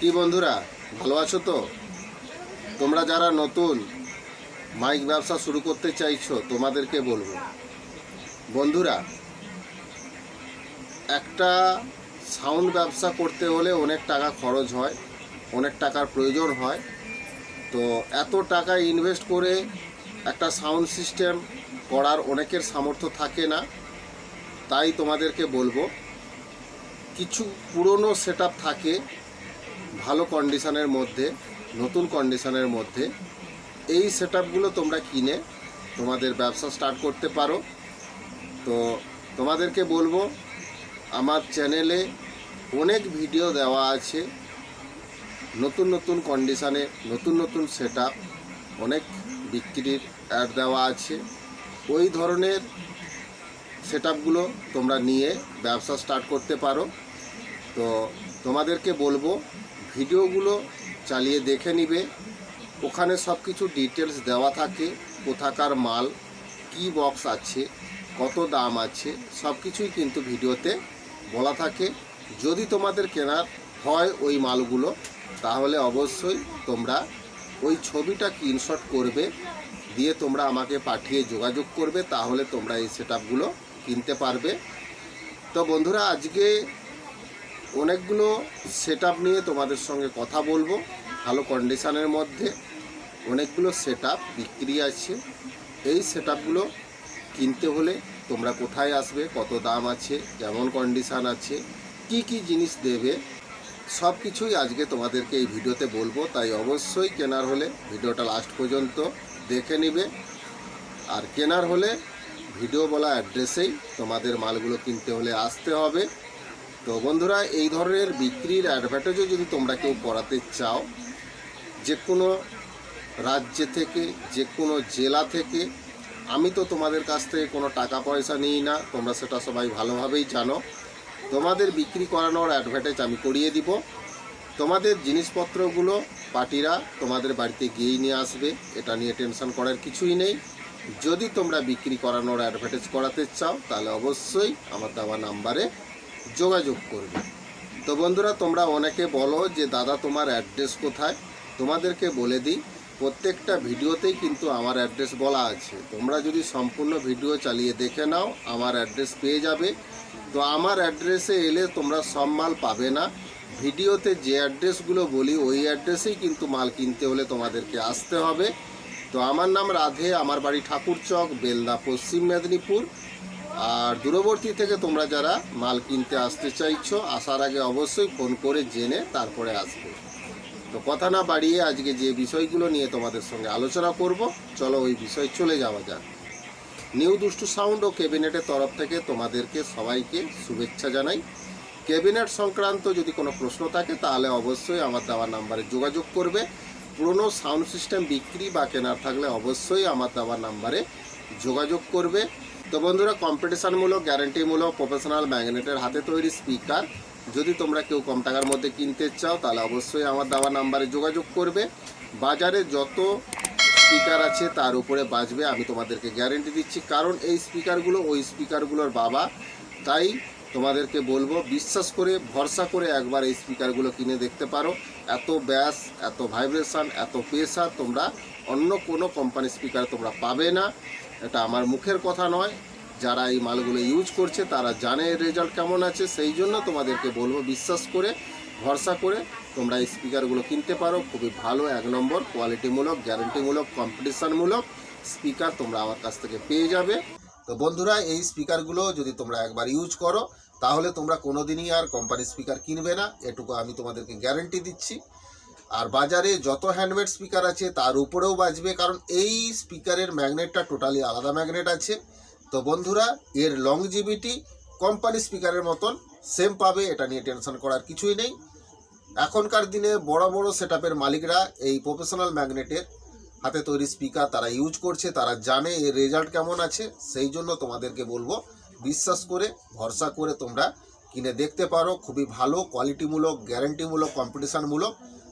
কি বন্ধুরা, ভালো আছো তো? তোমরা যারা নতুন, মাইক ব্যবসা শুরু করতে চাইছো, তোমাদেরকে বলব। বন্ধুরা, একটা সাউন্ড ব্যবসা করতে হলে অনেক টাকা খরচ হয়, অনেক টাকার প্রয়োজন হয়। তো এত টাকা ইনভেস্ট করে একটা সাউন্ড সিস্টেম করার অনেকের সামর্থ্য থাকে না, তাই তোমাদেরকে বলব, কিছু পুরনো সেট থাকে ভালো কন্ডিশনের মধ্যে, নতুন কন্ডিশনের মধ্যে, এই সেট তোমরা কিনে তোমাদের ব্যবসা স্টার্ট করতে পারো। তো তোমাদেরকে বলব, আমার চ্যানেলে অনেক ভিডিও দেওয়া আছে। নতুন নতুন কন্ডিশনে নতুন নতুন সেট অনেক বিক্রির অ্যাড দেওয়া আছে। ওই ধরনের সেট তোমরা নিয়ে ব্যবসা স্টার্ট করতে পারো। তো তোমাদেরকে বলব ভিডিওগুলো চালিয়ে দেখে নিবে। ওখানে সব কিছু ডিটেলস দেওয়া থাকে, কোথাকার মাল, কি বক্স আছে, কত দাম আছে সব কিছুই কিন্তু ভিডিওতে বলা থাকে। যদি তোমাদের কেনার হয় ওই মালগুলো, তাহলে অবশ্যই তোমরা ওই ছবিটা স্ক্রিনশট করবে, দিয়ে তোমরা আমাকে পাঠিয়ে যোগাযোগ করবে, তাহলে তোমরা এই সেট কিনতে পারবে। তো বন্ধুরা, আজকে অনেকগুলো সেট নিয়ে তোমাদের সঙ্গে কথা বলব। ভালো কন্ডিশানের মধ্যে অনেকগুলো সেট বিক্রি আছে। এই সেট কিনতে হলে তোমরা কোথায় আসবে, কত দাম আছে, কেমন কন্ডিশান আছে, কি কি জিনিস দেবে, সব কিছুই আজকে তোমাদেরকে এই ভিডিওতে বলব। তাই অবশ্যই কেনার হলে ভিডিওটা লাস্ট পর্যন্ত দেখে নিবে। আর কেনার হলে ভিডিও বলা অ্যাড্রেসেই তোমাদের মালগুলো কিনতে হলে আসতে হবে। তো বন্ধুরা, এই ধরনের বিক্রির অ্যাডভার্টাইজও যদি তোমরা কেউ করাতে চাও যে কোনো রাজ্যে থেকে যে কোনো জেলা থেকে, আমি তো তোমাদের কাছ থেকে কোনো টাকা পয়সা নিই না, তোমরা সেটা সবাই ভালোভাবেই জানো। তোমাদের বিক্রি করানোর অ্যাডভার্টাইজ আমি করিয়ে দিব। তোমাদের জিনিসপত্রগুলো পার্টিরা তোমাদের বাড়িতে গিয়েই নিয়ে আসবে, এটা নিয়ে টেনশন করার কিছুই নেই। যদি তোমরা বিক্রি করানোর অ্যাডভার্টাইজ করাতে চাও, তাহলে অবশ্যই আমার দেওয়া নাম্বারে যোগাযোগ করবে। তো বন্ধুরা, তোমরা অনেকে বলো যে, দাদা, তোমার অ্যাড্রেস কোথায়? তোমাদেরকে বলে দিই, প্রত্যেকটা ভিডিওতেই কিন্তু আমার অ্যাড্রেস বলা আছে। তোমরা যদি সম্পূর্ণ ভিডিও চালিয়ে দেখে নাও, আমার অ্যাড্রেস পেয়ে যাবে। তো আমার অ্যাড্রেসে এলে তোমরা সব মাল পাবে না। ভিডিওতে যে অ্যাড্রেসগুলো বলি, ওই অ্যাড্রেসেই কিন্তু মাল কিনতে হলে তোমাদেরকে আসতে হবে। তো আমার নাম রাধে, আমার বাড়ি ঠাকুরচক, বেলদা, পশ্চিম মেদিনীপুর। আর দূরবর্তী থেকে তোমরা যারা মাল কিনতে আসতে চাইছো, আসার আগে অবশ্যই ফোন করে জেনে তারপরে আসবে। তো কথা না বাড়িয়ে আজকে যে বিষয়গুলো নিয়ে তোমাদের সঙ্গে আলোচনা করব, চলো ওই বিষয় চলে যাওয়া যাক। নিউ দুষ্টু সাউন্ড ও ক্যাবিনেটের তরফ থেকে তোমাদেরকে সবাইকে শুভেচ্ছা জানাই। ক্যাবিনেট সংক্রান্ত যদি কোনো প্রশ্ন থাকে, তাহলে অবশ্যই আমার দেওয়া নাম্বারে যোগাযোগ করবে। পুরনো সাউন্ড সিস্টেম বিক্রি বা কেনার থাকলে অবশ্যই আমার দেওয়া নাম্বারে যোগাযোগ করবে। তো বন্ধুরা কম্পিটিশানমূলক গ্যারান্টিমূলক প্রফেশনাল ম্যাগনেটের হাতে তৈরি স্পিকার যদি তোমরা কেউ কম টাকার মধ্যে কিনতে চাও, তাহলে অবশ্যই আমার দেওয়া নাম্বারে যোগাযোগ করবে। বাজারে যত স্পিকার আছে, তার উপরে বাজবে, আমি তোমাদেরকে গ্যারেন্টি দিচ্ছি। কারণ এই স্পিকারগুলো ওই স্পিকারগুলোর বাবা। তাই তোমাদেরকে বলব, বিশ্বাস করে, ভরসা করে একবার এই স্পিকারগুলো কিনে দেখতে পারো। এত ব্যাস, এত ভাইব্রেশন এত প্রেশার তোমরা অন্য কোনো কোম্পানি স্পিকার তোমরা পাবে না। এটা আমার মুখের কথা নয়। যারা এই মালগুলো ইউজ করছে, তারা জানে রেজাল্ট কেমন আছে। সেই জন্য তোমাদেরকে বলব, বিশ্বাস করে, ভরসা করে তোমরা এই স্পিকারগুলো কিনতে পারো। খুবই ভালো, এক নম্বর কোয়ালিটিমূলক গ্যারেন্টিমূলক কম্পিটিশানমূলক স্পিকার তোমরা আমার কাছ থেকে পেয়ে যাবে। তো বন্ধুরা, এই স্পিকারগুলো যদি তোমরা একবার ইউজ করো, তাহলে তোমরা কোনো দিনই আর কোম্পানি স্পিকার কিনবে না। এটুকু আমি তোমাদেরকে গ্যারেন্টি দিচ্ছি। আর বাজারে যত হ্যান্ডমেড স্পিকার আছে, তার উপরেও বাজবে, কারণ এই স্পিকারের ম্যাগনেটটা টোটালি আলাদা ম্যাগনেট আছে। তো বন্ধুরা, এর লংজিভিটি কোম্পানি স্পিকারের মতন সেম পাবে, এটা নিয়ে টেনশন করার কিছুই নেই। এখনকার দিনে বড় বড় সেট মালিকরা এই প্রফেশনাল ম্যাগনেটের হাতে তৈরি স্পিকার তারা ইউজ করছে, তারা জানে এর রেজাল্ট কেমন আছে, সেই জন্য তোমাদেরকে বলব, বিশ্বাস করে, ভরসা করে তোমরা কিনে দেখতে পারো। খুবই ভালো কোয়ালিটিমূলক গ্যারেন্টিমূলক কম্পিটিশানমূলক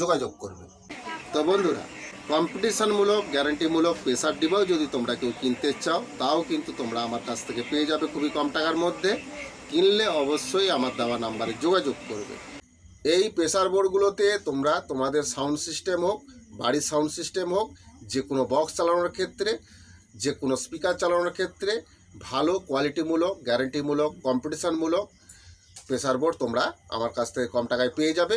যোগাযোগ করবে। তো বন্ধুরা কম্পিটিশনমূলক গ্যারান্টিমূলক প্রেসার ডিবাও যদি তোমরা কেউ কিনতে চাও, তাও কিন্তু তোমরা আমার কাছ থেকে পেয়ে যাবে খুবই কম টাকার মধ্যে। কিনলে অবশ্যই আমার দেওয়া নাম্বারে যোগাযোগ করবে। এই প্রেসার বোর্ডগুলোতে তোমরা তোমাদের সাউন্ড সিস্টেম হোক, বাড়ির সাউন্ড সিস্টেম হোক যে কোনো বক্স চালানোর ক্ষেত্রে যে কোনো স্পিকার চালানোর ক্ষেত্রে, ভালো কোয়ালিটিমূলক গ্যারান্টিমূলক কম্পিটিশনমূলক প্রেসার বোর্ড তোমরা আমার কাছ থেকে কম টাকায় পেয়ে যাবে।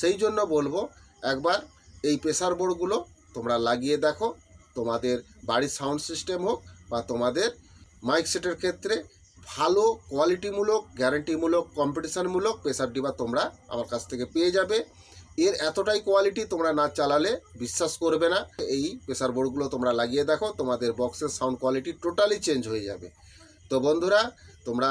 সেই জন্য বলব, একবার এই প্রেসার বোর্ডগুলো তোমরা লাগিয়ে দেখো। তোমাদের বাড়ির সাউন্ড সিস্টেম হোক বা তোমাদের মাইক সেটের ক্ষেত্রে ভালো কোয়ালিটিমূলক গ্যারান্টিমূলক কম্পিটিশনমূলক প্রেসার ডিবা তোমরা আমার কাছ থেকে পেয়ে যাবে। এর এতটাই কোয়ালিটি তোমরা না চালালে বিশ্বাস করবে না। এই প্রেসার বোর্ডগুলো তোমরা লাগিয়ে দেখো, তোমাদের বক্সের সাউন্ড কোয়ালিটি টোটালি চেঞ্জ হয়ে যাবে। তো বন্ধুরা, তোমরা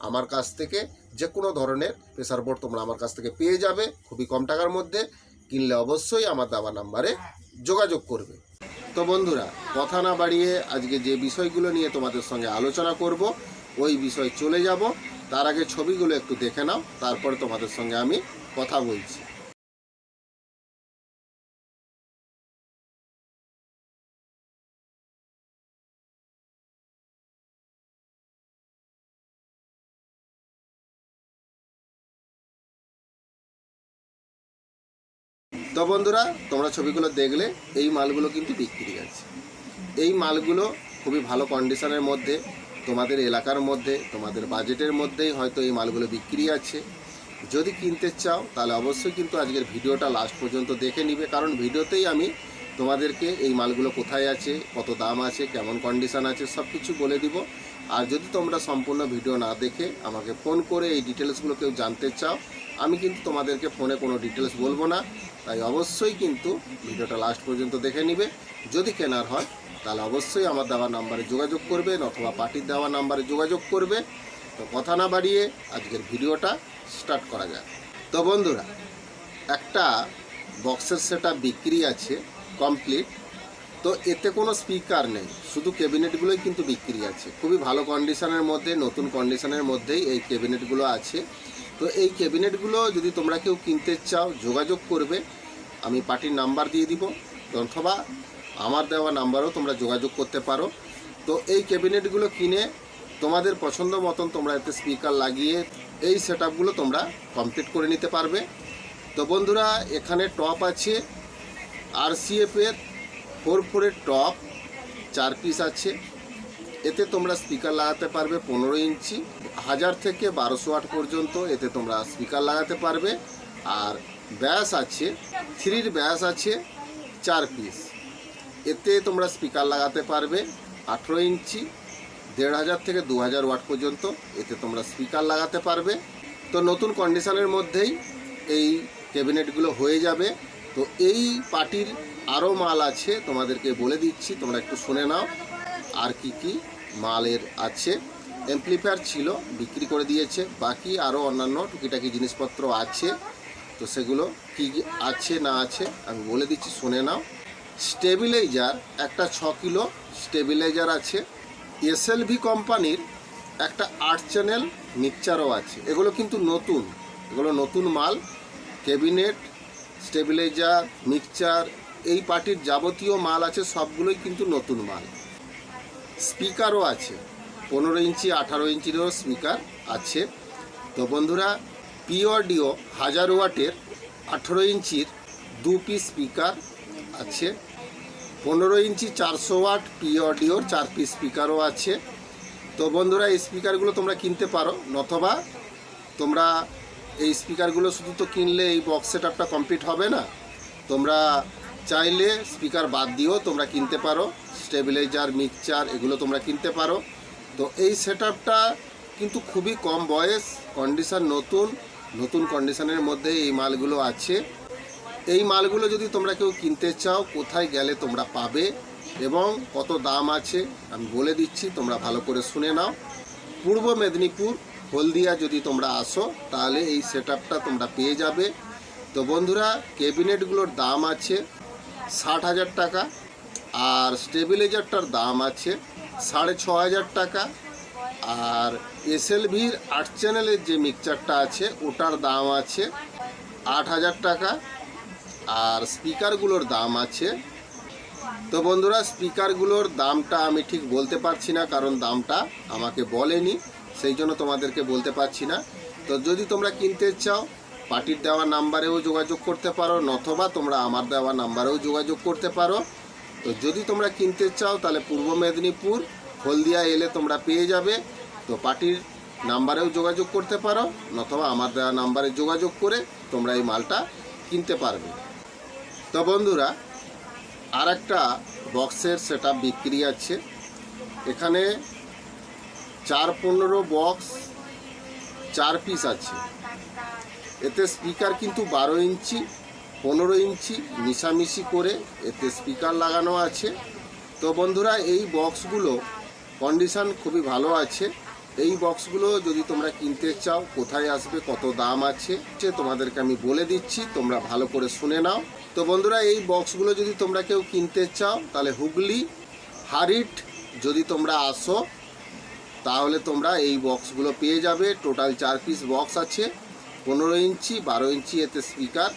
আমার কাছ থেকে যে কোনো ধরনের প্রেসার বোর্ড তোমরা আমার কাছ থেকে পেয়ে যাবে খুবই কম টাকার মধ্যে। কিনলে অবশ্যই আমার দাবা নাম্বারে যোগাযোগ করবে। তো বন্ধুরা, কথা না বাড়িয়ে আজকে যে বিষয়গুলো নিয়ে তোমাদের সঙ্গে আলোচনা করব, ওই বিষয় চলে যাব। তার আগে ছবিগুলো একটু দেখে নাও, তারপরে তোমাদের সঙ্গে আমি কথা বলছি। তো বন্ধুরা, তোমরা ছবিগুলো দেখলে এই মালগুলো কিন্তু বিক্রি আছে এই মালগুলো খুবই ভালো কন্ডিশনের মধ্যে, তোমাদের এলাকার মধ্যে, তোমাদের বাজেটের মধ্যেই হয়তো এই মালগুলো বিক্রি আছে যদি কিনতে চাও, তাহলে অবশ্যই কিন্তু আজকের ভিডিওটা লাস্ট পর্যন্ত দেখে নিবে, কারণ ভিডিওতেই আমি তোমাদেরকে এই মালগুলো কোথায় আছে, কত দাম আছে, কেমন কন্ডিশন আছে সব কিছু বলে দিব। আর যদি তোমরা সম্পূর্ণ ভিডিও না দেখে আমাকে ফোন করে এই ডিটেলসগুলো কেউ জানতে চাও আমি কিন্তু তোমাদেরকে ফোনে কোনো ডিটেলস বলব না, তাই অবশ্যই কিন্তু ভিডিওটা লাস্ট পর্যন্ত দেখে নিবে। যদি কেনার হয়, তাহলে অবশ্যই আমার দেওয়া নাম্বারে যোগাযোগ করবে অথবা পার্টির দেওয়া নাম্বারে যোগাযোগ করবে। তো কথা না বাড়িয়ে আজকের ভিডিওটা স্টার্ট করা যাক। তো বন্ধুরা, একটা বক্সের সেটা বিক্রি আছে কমপ্লিট তো এতে কোনো স্পিকার নেই, শুধু ক্যাবিনেটগুলোই কিন্তু বিক্রি আছে। খুবই ভালো কন্ডিশনের মধ্যে, নতুন কন্ডিশনের মধ্যেই এই ক্যাবিনেটগুলো আছে। তো এই ক্যাবিনেটগুলো যদি তোমরা কেউ কিনতে চাও, যোগাযোগ করবে, আমি পার্টির নাম্বার দিয়ে দিব। অথবা আমার দেওয়া নাম্বারও তোমরা যোগাযোগ করতে পারো। তো এই ক্যাবিনেটগুলো কিনে তোমাদের পছন্দ মতন তোমরা এতে স্পিকার লাগিয়ে এই সেট তোমরা কমপ্লিট করে নিতে পারবে। তো বন্ধুরা, এখানে টপ আছে আরসিএফের ফোর ফোরের টপ, চার পিস আছে। এতে তোমরা স্পিকার লাগাতে পারবে পনেরো ইঞ্চি, হাজার থেকে বারোশো ওয়াট পর্যন্ত এতে তোমরা স্পিকার লাগাতে পারবে। আর ব্যাস আছে, থ্রির ব্যাস আছে চার পিস এতে তোমরা স্পিকার লাগাতে পারবে আঠেরো ইঞ্চি, দেড় হাজার থেকে দু হাজার ওয়াট পর্যন্ত এতে তোমরা স্পিকার লাগাতে পারবে। তো নতুন কন্ডিশনের মধ্যেই এই ক্যাবিনেটগুলো হয়ে যাবে। তো এই পার্টির আরও মাল আছে, তোমাদেরকে বলে দিচ্ছি, তোমরা একটু শুনে নাও। আর কি কি মালের আছে। এমপ্লিফায়ার ছিল, বিক্রি করে দিয়েছে। বাকি আরও অন্যান্য টুকিটাকি জিনিসপত্র আছে। তো সেগুলো কি কি আছে না আছে আমি বলে দিচ্ছি, শুনে নাও। স্টেবিলাইজার একটা ছ কিলো স্টেবিলাইজার আছে। এসএলভি কোম্পানির একটা আট চ্যানেল মিক্সচারও আছে। এগুলো কিন্তু নতুন। এগুলো নতুন মাল। ক্যাবিনেট স্টেবিলাইজার মিক্সচার এই পার্টির যাবতীয় মাল আছে, সবগুলোই কিন্তু নতুন মাল। স্পিকারও আছে। পনেরো ইঞ্চি, আঠারো ইঞ্চিরও স্পিকার আছে। তো বন্ধুরা পি অডিও হাজার ওয়াটের আঠেরো ইঞ্চির দু পিস স্পিকার আছে। পনেরো ইঞ্চি, চারশো ওয়াট পি অডিওর চার পিস স্পিকারও আছে। তো বন্ধুরা, এই স্পিকারগুলো তোমরা কিনতে পারো নথবা তোমরা এই স্পিকারগুলো শুধু তো কিনলে এই বক্স সেট আপটা কমপ্লিট হবে না। তোমরা চাইলে স্পিকার বাদ দিয়েও তোমরা কিনতে পারো, স্টেবিলাইজার মিক্সচার এগুলো তোমরা কিনতে পারো। তো এই সেট কিন্তু খুবই কম বয়স, কন্ডিশান নতুন নতুন কন্ডিশনের মধ্যে এই মালগুলো আছে। এই মালগুলো যদি তোমরা কেউ কিনতে চাও, কোথায় গেলে তোমরা পাবে এবং কত দাম আছে, আমি বলে দিচ্ছি, তোমরা ভালো করে শুনে নাও। পূর্ব মেদিনীপুর, হলদিয়া যদি তোমরা আসো, তাহলে এই সেট তোমরা পেয়ে যাবে। তো বন্ধুরা, ক্যাবিনেটগুলোর দাম আছে ষাট হাজার টাকা। আর স্টেবিলাইজারটার দাম আছে সাড়ে ছ হাজার টাকা। আর এসএলভির আট চ্যানেলের যে মিক্সচারটা আছে, ওটার দাম আছে আট হাজার টাকা। আর স্পিকারগুলোর দাম আছে। তো বন্ধুরা, স্পিকারগুলোর দামটা আমি ঠিক বলতে পারছি না, কারণ দামটা আমাকে বলেনি, সেই জন্য তোমাদেরকে বলতে পারছি না। তো যদি তোমরা কিনতে চাও পার্টির দেওয়া নাম্বারেও যোগাযোগ করতে পারো, নথবা তোমরা আমার দেওয়া নাম্বারেও যোগাযোগ করতে পারো। তো যদি তোমরা কিনতে চাও, তাহলে পূর্ব মেদিনীপুর, হলদিয়া এলে তোমরা পেয়ে যাবে। তো পার্টির নাম্বারেও যোগাযোগ করতে পারো, নথবা আমার দেওয়া নাম্বারে যোগাযোগ করে তোমরা এই মালটা কিনতে পারবে। তো বন্ধুরা আর একটা বক্সের সেটা বিক্রি আছে। এখানে চার পনেরো বক্স, চার পিস আছে। এতে স্পিকার কিন্তু বারো ইঞ্চি, পনেরো ইঞ্চি মিশামিশি করে এতে স্পিকার লাগানো আছে। তো বন্ধুরা, এই বক্সগুলো কন্ডিশন খুবই ভালো আছে। এই বক্সগুলো যদি তোমরা কিনতে চাও, কোথায় আসবে, কত দাম আছে, সে তোমাদেরকে আমি বলে দিচ্ছি, তোমরা ভালো করে শুনে নাও। তো বন্ধুরা, এই বক্সগুলো যদি তোমরা কেউ কিনতে চাও, তাহলে হুগলি, হারিট যদি তোমরা আসো, তাহলে তোমরা এই বক্সগুলো পেয়ে যাবে। টোটাল চার পিস বক্স আছে। পনেরো ইঞ্চি, বারো ইঞ্চি এতে স্পিকার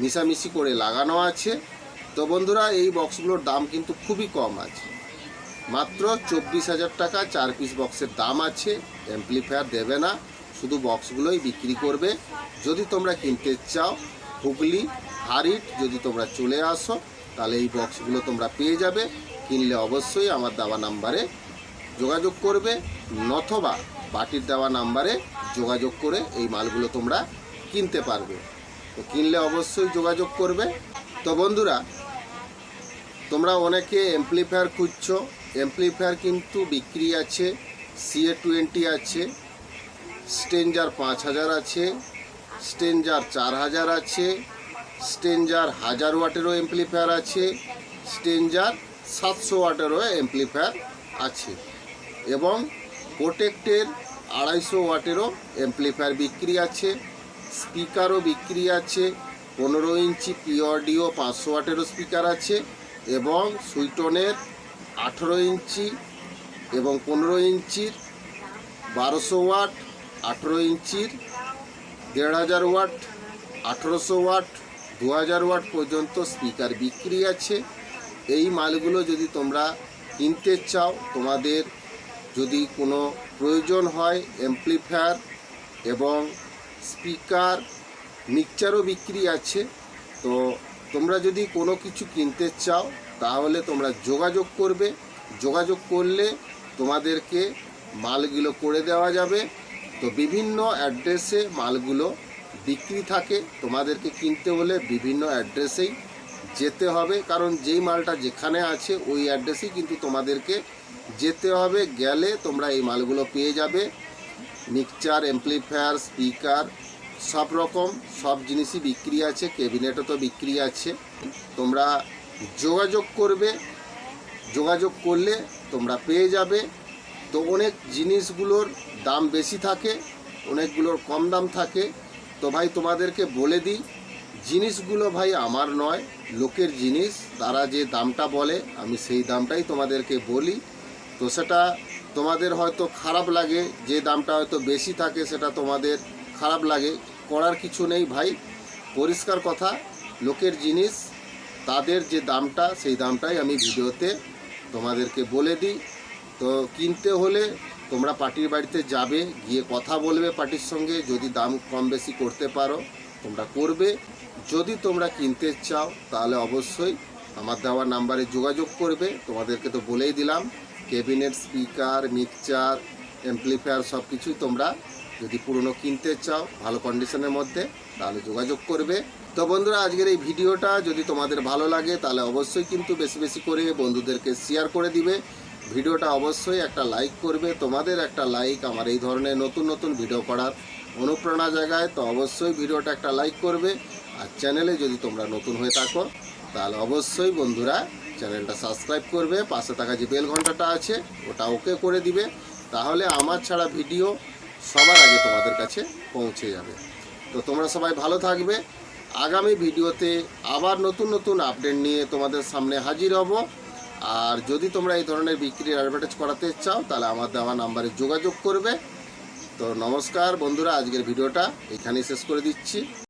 মিশামিশি করে লাগানো আছে। তো বন্ধুরা, এই বক্সগুলোর দাম কিন্তু খুবই কম আছে। মাত্র চব্বিশ হাজার টাকা, চার পিস বক্সের দাম আছে। অ্যাম্পলিফায়ার দেবে না, শুধু বক্সগুলোই বিক্রি করবে। যদি তোমরা কিনতে চাও, হুগলি, হারিট, যদি তোমরা চলে আসো, তাহলে এই বক্সগুলো তোমরা পেয়ে যাবে। কিনলে অবশ্যই আমার দেওয়া নাম্বারে যোগাযোগ করবে, নথবা পার্টির দেওয়া নাম্বারে যোগাযোগ করে এই মালগুলো তোমরা কিনতে পারবে। তো কিনলে অবশ্যই যোগাযোগ করবে। তো বন্ধুরা, তোমরা অনেকে এমপ্লিফায়ার খুঁজছো। এমপ্লিফায়ার কিন্তু বিক্রি আছে সিএ টোয়েন্টি আছে স্টেঞ্জার পাঁচ হাজার আছে স্টেঞ্জার চার হাজার আছে স্টেঞ্জার হাজার ওয়াটেরও এমপ্লিফায়ার আছে স্টেঞ্জার সাতশো ওয়াটেরও এমপ্লিফায়ার আছে। এবং প্রোটেক্টের আড়াইশো ওয়াটেরও এমপ্লিফায়ার বিক্রি আছে, স্পিকারও বিক্রি আছে, পনেরো ইঞ্চি পিওডিও পাঁচশো ওয়াটেরও স্পিকার আছে এবং সুইটনের আঠেরো ইঞ্চি এবং পনেরো ইঞ্চির বারোশো ওয়াট, আঠেরো ইঞ্চির দেড় হাজার ওয়াট, আঠেরোশো ওয়াট, দু হাজার ওয়াট পর্যন্ত স্পিকার বিক্রি আছে। এই মালগুলো যদি তোমরা কিনতে চাও, তোমাদের যদি কোনো প্রয়োজন হয় এমপ্লিফায়ার এবং স্পিকার মিক্সচারও বিক্রি আছে, তো তোমরা যদি কোনো কিছু কিনতে চাও, তাহলে তোমরা যোগাযোগ করবে। যোগাযোগ করলে তোমাদেরকে মালগুলো করে দেওয়া যাবে। তো বিভিন্ন অ্যাড্রেসে মালগুলো বিক্রি থাকে। তোমাদেরকে কিনতে হলে বিভিন্ন অ্যাড্রেসেই যেতে হবে। কারণ যেই মালটা যেখানে আছে, ওই অ্যাড্রেসেই কিন্তু তোমাদেরকে যেতে হবে, গেলে তোমরা এই মালগুলো পেয়ে যাবে। মিক্সচার এমপ্লিফায়ার স্পিকার সব রকম, সব জিনিসই বিক্রি আছে ক্যাবিনেটও তো বিক্রি আছে। তোমরা যোগাযোগ করবে, যোগাযোগ করলে তোমরা পেয়ে যাবে। তো অনেক জিনিসগুলোর দাম বেশি থাকে, অনেকগুলোর কম দাম থাকে। তো ভাই, তোমাদেরকে বলে দিই, জিনিসগুলো ভাই আমার নয়, লোকের জিনিস। তারা যে দামটা বলে, আমি সেই দামটাই তোমাদেরকে বলি। তো সেটা তোমাদের হয়তো খারাপ লাগে, যে দামটা হয়তো বেশি থাকে সেটা তোমাদের খারাপ লাগে। করার কিছু নেই ভাই, পরিষ্কার কথা, লোকের জিনিস, তাদের যে দামটা, সেই দামটাই আমি ভিডিওতে তোমাদেরকে বলে দিই। তো কিনতে হলে তোমরা পার্টির বাড়িতে যাবে, গিয়ে কথা বলবে পার্টির সঙ্গে, যদি দাম কম বেশি করতে পারো, তোমরা করবে। যদি তোমরা কিনতে চাও, তাহলে অবশ্যই আমার দেওয়া নাম্বারে যোগাযোগ করবে, তোমাদেরকে তো বলেই দিলাম। ক্যাবিনেট স্পিকার, মিক্সচার অ্যাম্পলিফায়ার সব কিছুই তোমরা যদি পুরনো কিনতে চাও, ভালো কন্ডিশনের মধ্যে, তাহলে যোগাযোগ করবে। তো বন্ধুরা, আজকের এই ভিডিওটা যদি তোমাদের ভালো লাগে, তাহলে অবশ্যই কিন্তু বেশি বেশি করে বন্ধুদেরকে শেয়ার করে দিবে। ভিডিওটা অবশ্যই একটা লাইক করবে। তোমাদের একটা লাইক আমার এই ধরনের নতুন নতুন ভিডিও করার অনুপ্রেরণা জায়গায় তো অবশ্যই ভিডিওটা একটা লাইক করবে। আর চ্যানেলে যদি তোমরা নতুন হয়ে থাকো তাহলে অবশ্যই বন্ধুরা চ্যানেলটা সাবস্ক্রাইব করবে, পাশে থাকা যে বেল ঘন্টাটা আছে, ওটা ওকে করে দিবে, তাহলে আমার ছাড়া ভিডিও সবার আগে তোমাদের কাছে পৌঁছে যাবে। তো তোমরা সবাই ভালো থাকবে। আগামী ভিডিওতে আবার নতুন নতুন আপডেট নিয়ে তোমাদের সামনে হাজির হব। আর যদি তোমরা এই ধরনের বিক্রির অ্যাডভার্টাইজ করাতে চাও, তাহলে আমার দেওয়া নাম্বারে যোগাযোগ করবে। তো নমস্কার বন্ধুরা, আজকের ভিডিওটা এখানেই শেষ করে দিচ্ছি।